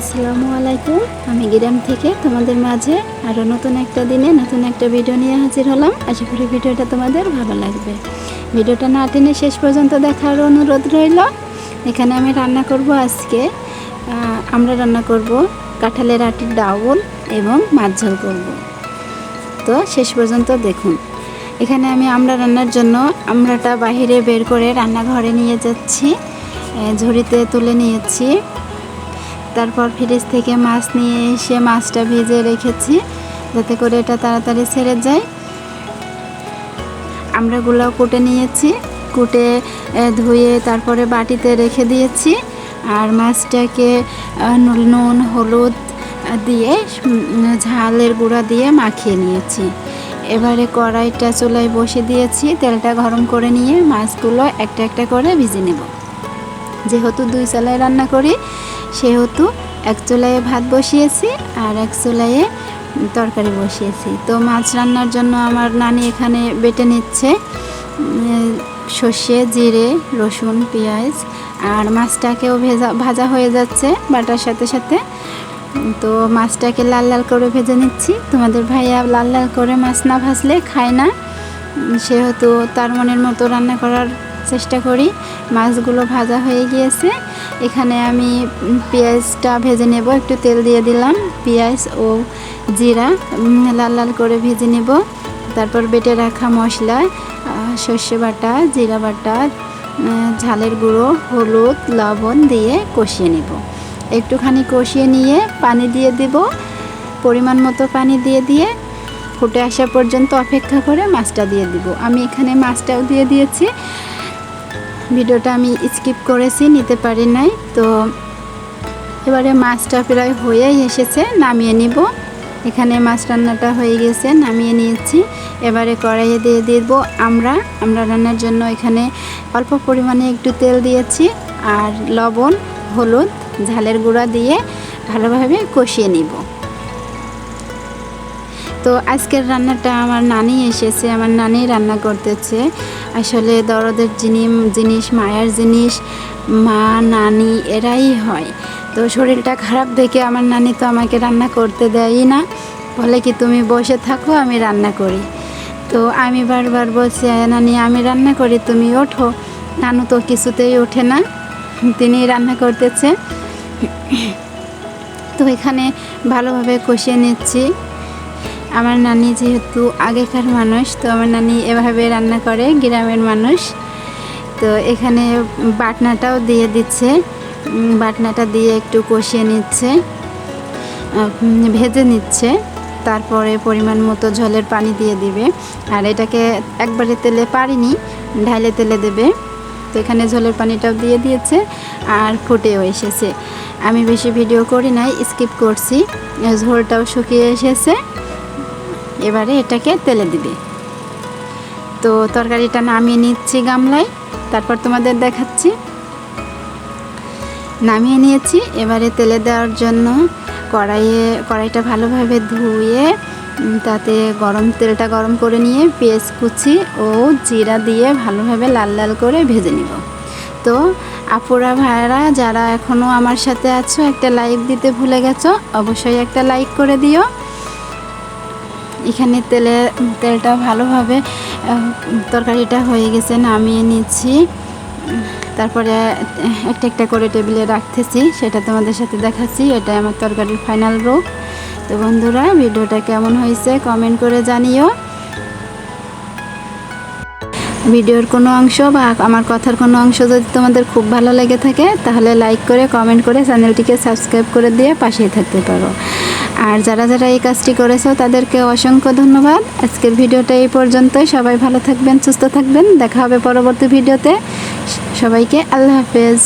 আসসালামু আলাইকুম। আমি গ্রাম থেকে তোমাদের মাঝে আরও নতুন একটা দিনে নতুন একটা ভিডিও নিয়ে হাজির হলাম। আশা করি ভিডিওটা তোমাদের ভালো লাগবে। ভিডিওটা না টেনে শেষ পর্যন্ত দেখার অনুরোধ রইল। এখানে আমি রান্না করব আজকে আমরা রান্না করব কাঁঠালের আটির ডাউল এবং মাছ ঝোল করব। তো শেষ পর্যন্ত দেখুন। এখানে আমি আমরা রান্নার জন্য আমরাটা বাহিরে বের করে রান্নাঘরে নিয়ে যাচ্ছি ঝুড়িতে তুলে নিয়েছি। তারপর ফ্রিজ থেকে মাছ নিয়ে এসে মাছটা ভিজে রেখেছি, যাতে করে এটা তাড়াতাড়ি ছেড়ে যায়। আমরা গুলাও কুটে নিয়েছি, কুটে ধুয়ে তারপরে বাটিতে রেখে দিয়েছি। আর মাছটাকে নুন, হলুদ দিয়ে ঝালের গুঁড়া দিয়ে মাখিয়ে নিয়েছি। এবারে কড়াইটা চুলায় বসে দিয়েছি, তেলটা গরম করে নিয়ে মাছগুলো একটা একটা করে ভিজে নেব। যেহেতু দুই চুলায় রান্না করি, সেহেতু এক চুলায় ভাত বসিয়েছি আর এক চুলায় তরকারি বসিয়েছি। তো মাছ রান্নার জন্য আমার নানি এখানে বেটে নিচ্ছে সর্ষে, জিরে, রসুন, পেঁয়াজ, আর মাছটাকেও ভেজা, ভাজা হয়ে যাচ্ছে বাটার সাথে সাথে। তো মাছটাকে লাল লাল করে ভেজে নিচ্ছি। তোমাদের ভাইয়া লাল লাল করে মাছ না ভাজলে খায় না। সেহেতু তার মনের মতো রান্না করার চেষ্টা করি। মাছগুলো ভাজা হয়ে গিয়েছে। এখানে আমি পেঁয়াজটা ভেজে নেব, একটু তেল দিয়ে দিলাম, পেঁয়াজ ও জিরা লাল লাল করে ভেজে নেব। তারপর বেটে রাখা মশলা সর্ষে বাটা, জিরা বাটা ঝালের গুঁড়ো, হলুদ, লবণ দিয়ে কষিয়ে নেব। একটুখানি কষিয়ে নিয়ে পানি দিয়ে দেব। পরিমাণ মতো পানি দিয়ে দিয়ে ফুটে আসা পর্যন্ত অপেক্ষা করে মাছটা দিয়ে দিব। আমি এখানে মাছটাও দিয়ে দিয়েছি। ভিডিওটা আমি স্কিপ করেছি, নিতে পারি নাই। তো এবারে মাছটা প্রায় হয়েই এসেছে, নামিয়ে নিব। এখানে মাছ রান্নাটা হয়ে গেছে, নামিয়ে নিয়েছি। এবারে কড়াইয়ে দিয়ে দিব আমরা। আমরা রান্নার জন্য এখানে অল্প পরিমাণে একটু তেল দিয়েছি আর লবণ, হলুদ, ঝালের গুঁড়া দিয়ে ভালোভাবে কষিয়ে নিব। তো আজকের রান্নাটা আমার নানি এসেছে, আমার নানি রান্না করতেছে। আসলে দরদের যিনি জিনিস, মায়ের জিনিস, মা, নানি, এরাই হয়। তো শরীরটা খারাপ দেখে আমার নানি তো আমাকে রান্না করতে দেয়ই না। বলে কি, তুমি বসে থাকো, আমি রান্না করি। তো আমি বারবার বলছি নানি, আমি রান্না করি, তুমি ওঠো। নানু তো কিছুতেই ওঠে না, তিনি রান্না করতেছে। তো এখানে ভালোভাবে কষিয়ে নিচ্ছি। আমার নানি যেহেতু আগেকার মানুষ, তো আমার নানি এভাবে রান্না করে, গ্রামের মানুষ। তো এখানে বাটনাটাও দিয়ে দিচ্ছে। বাটনাটা দিয়ে একটু কষিয়ে নিচ্ছে। ভেজে নিচ্ছে। তারপরে পরিমাণ মতো ঝোলের পানি দিয়ে দিবে। আর এটাকে একবারে তেলে পারিনি, ঢাইলে তেলে দেবে। তো এখানে ঝোলের পানিটাও দিয়ে দিয়েছে আর ফুটেও এসেছে। আমি বেশি ভিডিও করি নাই, স্কিপ করছি। ঝোলটাও শুকিয়ে এসেছে। এবারে এটাকে তেলে দিবে। তো তরকারিটা নামিয়ে নিচ্ছি গামলায়। তারপর তোমাদের দেখাচ্ছি। নামিয়ে নিয়েছি। এবারে তেলে দেওয়ার জন্য কড়াইয়ে, কড়াইটা ভালোভাবে ধুয়ে তাতে গরম তেলটা গরম করে নিয়ে পেঁয়াজ কুচি ও জিরা দিয়ে ভালোভাবে লাল লাল করে ভেজে নিব। তো আপুরা ভাইরা যারা এখনও আমার সাথে আছো, একটা লাইক দিতে ভুলে গেছো, অবশ্যই একটা লাইক করে দিও। এখানে তেলে, তেলটা ভালোভাবে তরকারিটা হয়ে গেছে, নামিয়ে নিচ্ছি। তারপরে একটা একটা করে টেবিলে রাখতেছি, সেটা তোমাদের সাথে দেখাচ্ছি এটা আমার তরকারির ফাইনাল রূপ তো বন্ধুরা, ভিডিওটা কেমন হয়েছে কমেন্ট করে জানিও। ভিডিওর কোনো অংশ বা আমার কথার কোনো অংশ যদি তোমাদের খুব ভালো লেগে থাকে, তাহলে লাইক করে কমেন্ট করে চ্যানেলটিকে সাবস্ক্রাইব করে দিয়ে পাশেই থাকতে পারো। আর যারা যারা এই কাজটি করেছ, তাদেরকে অসংখ্য ধন্যবাদ। আজকের ভিডিওটা এই পর্যন্তই। সবাই ভালো থাকবেন, সুস্থ থাকবেন। দেখা হবে পরবর্তী ভিডিওতে। সবাইকে আল্লাহ হাফেজ।